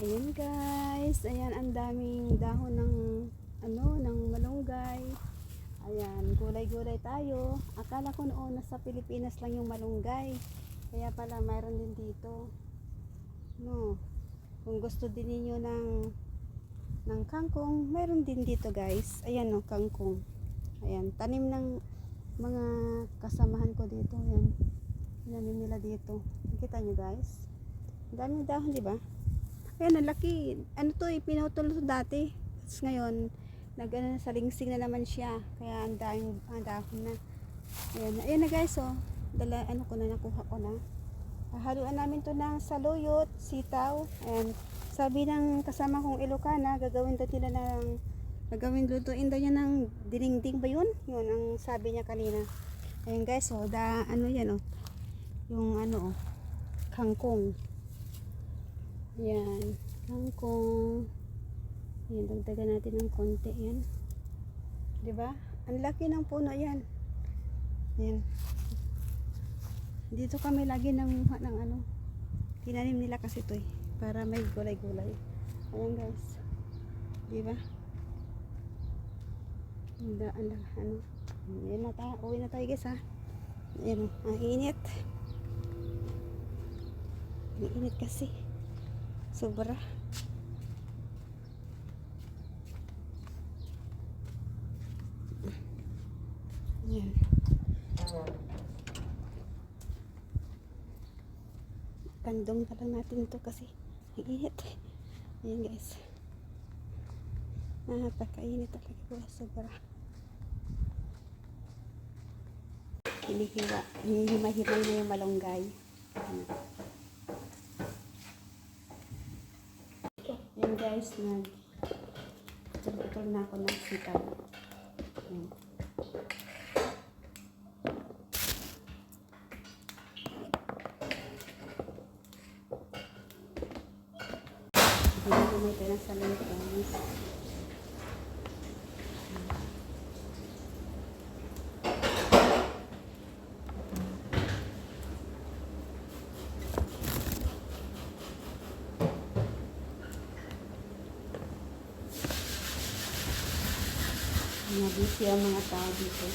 Ayan guys, ayan ang daming dahon ng ano, ng malunggay. Ayan, gulay-gulay tayo. Akala ko noon nasa Pilipinas lang yung malunggay. Kaya pala mayroon din dito. No. Kung gusto din niyo ng ng kangkong, meron din dito guys. Ayan no, kangkong. Ayan, tanim ng mga kasamahan ko dito. Ayan. Tanim nila dito. Nakita nyo guys? Ang daming dahon, di ba? Ayan, ang laki. Ano to, eh, pinutol to dati. Tapos ngayon, nag ano, salingsing na naman siya. Kaya ang daming ang dahon na. Ayan, ayan na guys, oh. Dala, ano ko na, nakuha ko na. Hahaluan namin to ng saluyot, sitaw. Ayan, sabi ng kasama kong Ilocana, gagawin daw nila ng, gagawin lutuin daw niya ng dinengding ba yun? Yun, ang sabi niya kanina. Ayan guys, oh, da, ano yan, oh. Yung ano, oh, kangkong. Yan. Kangkong. Yan, dagdagan natin ng konti yan. ba? Ang laki ng puno yan. Yan. Dito kami lagi nanguha ng ano. Tinanim nila kasi to eh. Para may gulay-gulay. Ayan guys. 'Di ba? Ang da- ang da- ano. Ayan na tayo. Uwi na tayo guys ha. Ayan. oh. Ang init. Ang init kasi. Sobra. Yan. Kandong na lang natin to kasi ang init. Ayan guys. Napakainit talaga po. Sobra. Hinihiwa. Hinihimay-himay na yung malunggay. Ayan. Yan guys, nag putol na ako ng sitaw. Yan. Hindi may tayo sa busy ang mga tao dito.